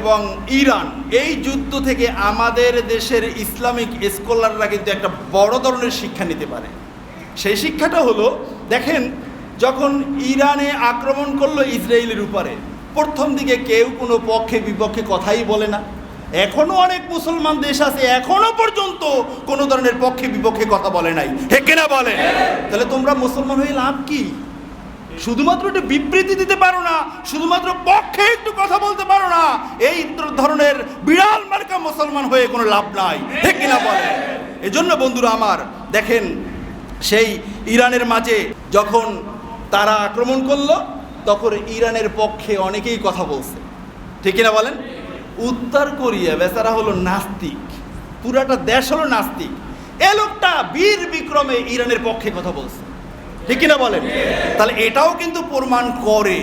এবং ইরান, এই যুদ্ধ থেকে আমাদের দেশের ইসলামিক স্কলাররা কিন্তু একটা বড় ধরনের শিক্ষা নিতে পারে। সেই শিক্ষাটা হলো, দেখেন, যখন ইরানে আক্রমণ করল ইসরায়েলের উপরে, প্রথম দিকে কেউ কোনো পক্ষে বিপক্ষে কথাই বলে না। এখনও অনেক মুসলমান দেশ আছে, এখনও পর্যন্ত কোনো ধরনের পক্ষে বিপক্ষে কথা বলে নাই। হে কেনা বলে তাহলে তোমরা মুসলমান হয়ে লাভ কি? শুধুমাত্র একটু বিবৃতি দিতে পারো না, শুধুমাত্র পক্ষে একটু কথা বলতে পারো না, এই ধরনের বিড়াল মার্কা মুসলমান হয়ে কোনো লাভ নাই। ঠিক কিনা বলে? এজন্য বন্ধুরা আমার, দেখেন, সেই ইরানের মাঝে যখন তারা আক্রমণ করল, তখন ইরানের পক্ষে অনেকেই কথা বলছে। ঠিক কিনা বলেন? উত্তর কোরিয়া বেচারা হলো নাস্তিক। পুরাটা দেশ হলো নাস্তিক। এ লোকটা বীর বিক্রমে ইরানের পক্ষে কথা বলছে। ঠিক কিনা বলেন? তাহলে এটাও কিন্তু প্রমাণ করে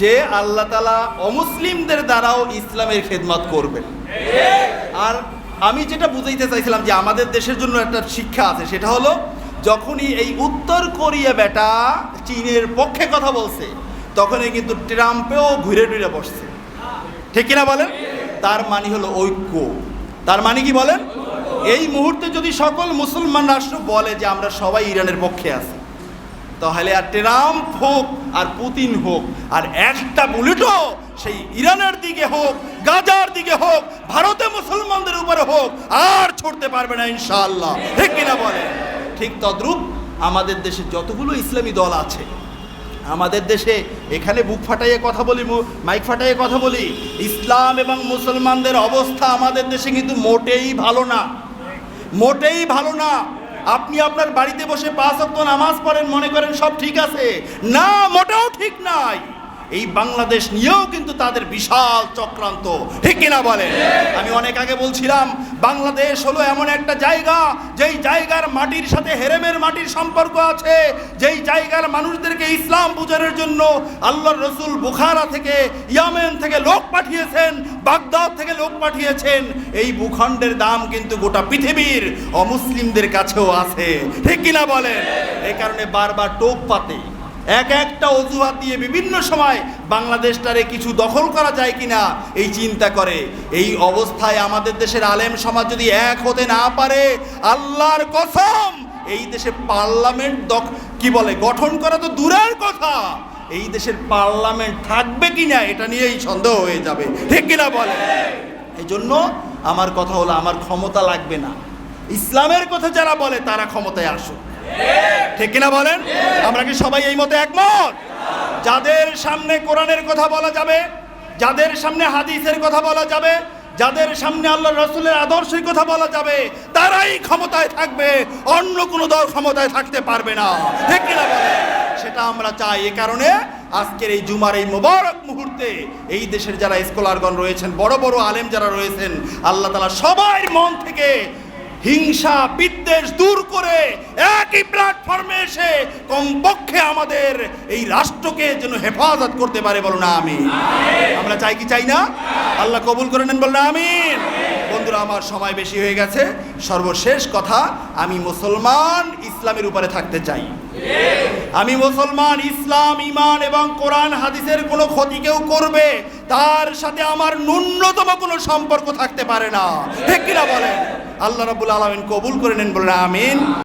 যে আল্লাহ তালা অমুসলিমদের দ্বারাও ইসলামের খেদমত করবেন। আর আমি যেটা বুঝাইতে চাইছিলাম যে আমাদের দেশের জন্য একটা শিক্ষা আছে, সেটা হলো যখনই এই উত্তর কোরিয়া বেটা চীনের পক্ষে কথা বলছে, তখনই কিন্তু ট্রাম্পেও ঘুরে টুরে বসছে। ঠিক কিনা বলেন? তার মানে হলো ঐক্য। তার মানে কি বলেন? এই মুহূর্তে যদি সকল মুসলমান রাষ্ট্র বলে যে আমরা সবাই ইরানের পক্ষে আছি তাহলে আর ট্রাম্প হোক আর পুতিন হোক, আর একটা বুলেটও সেই ইরানের দিকে হোক, গাজার দিকে হোক, ভারতে মুসলমানদের উপরে হোক, আর ছড়তে পারবে না ইনশাআল্লাহ। ঠিক কিনা বলে ঠিক তদ্রূপ, আমাদের দেশে যতগুলো ইসলামী দল আছে, আমাদের দেশে এখানে বুক ফাটাইয়ে কথা বলি মাইক ফাটাইয়ে কথা বলি, ইসলাম এবং মুসলমানদের অবস্থা আমাদের দেশে কিন্তু মোটেই ভালো না। মোটেই ভালো না। আপনি আপনার বাড়িতে বসে পাঁচ অক্ত নামাজ পড়েন, মনে করেন সব ঠিক আছে। না, মোটেও ঠিক নাই। এই বাংলাদেশ নিয়েও কিন্তু তাদের বিশাল চক্রান্ত। ঠিক কিনা বলে আমি অনেক আগে বলছিলাম, বাংলাদেশ হলো এমন একটা জায়গা, যেই জায়গার মাটির সাথে হেরেমের মাটির সম্পর্ক আছে, যেই জায়গার মানুষদেরকে ইসলাম বুঝানোর জন্য আল্লাহ রসুল বুখারা থেকে, ইয়ামেন থেকে লোক পাঠিয়েছেন, বাগদাদ থেকে লোক পাঠিয়েছেন। এই ভূখণ্ডের দাম কিন্তু গোটা পৃথিবীর অমুসলিমদের কাছেও আছে। ঠিক কিনা বলেন? এই কারণে বারবার টোপ পাতে। এক একটা অজুহাত দিয়ে বিভিন্ন সময় বাংলাদেশটারে কিছু দখল করা যায় কিনা এই চিন্তা করে। এই অবস্থায় আমাদের দেশের আলেম সমাজ যদি এক হতে না পারে, আল্লাহর কসম, এই দেশে পার্লামেন্ট দখ, কি বলে, গঠন করা তো দূরের কথা। এই দেশের পার্লামেন্ট থাকবে কিনা এটা নিয়েই সন্দেহ হয়ে যাবে। ঠিক কিনা বলে? এই জন্য আমার কথা হলো, আমার ক্ষমতা লাগবে না। ইসলামের কথা যারা বলে, তারা ক্ষমতায় আসুক। ঠিক কিনা বলেন? আমরা কি সবাই এই মতে একমত? যাদের সামনে কোরআনের কথা বলা যাবে, যাদের সামনে হাদিসের কথা বলা যাবে, যাদের সামনে আল্লাহ রসুলের আদর্শের কথা বলা যাবে, তারাই ক্ষমতায় থাকবে, অন্য কোনো দল ক্ষমতায় থাকতে পারবে না। ঠিক কিনা বলে সেটা আমরা চাই এ কারণে আজকের এই জুমার এই মোবারক মুহূর্তে এই দেশের যারা স্কলারগণ রয়েছেন, বড় বড় আলেম যারা রয়েছেন, আল্লাহ তালা সবাই মন থেকে হিংসা বিদ্বেষ দূর করে একই প্ল্যাটফর্মে এসে কমপক্ষে আমাদের এই রাষ্ট্রকে যেন হেফাজত করতে পারে বলো না আমি আমরা চাই কি চাই না? আল্লাহ কবুল করে নেন বল না আমিন। বন্ধুরা আমার সময় বেশি হয়ে গেছে। সর্বশেষ কথা আমি মুসলমান ইসলামের উপরে থাকতে চাই। আমি মুসলমান ইসলাম ইমান এবং কোরআন হাদিসের কোনো ক্ষতি কেউ করবে তার সাথে আমার ন্যূনতম কোনো সম্পর্ক থাকতে পারে না। ঠিক কিনা বলেন? আল্লাহ রাবুল আলমিন কবুল করে নেন বলে আমিন।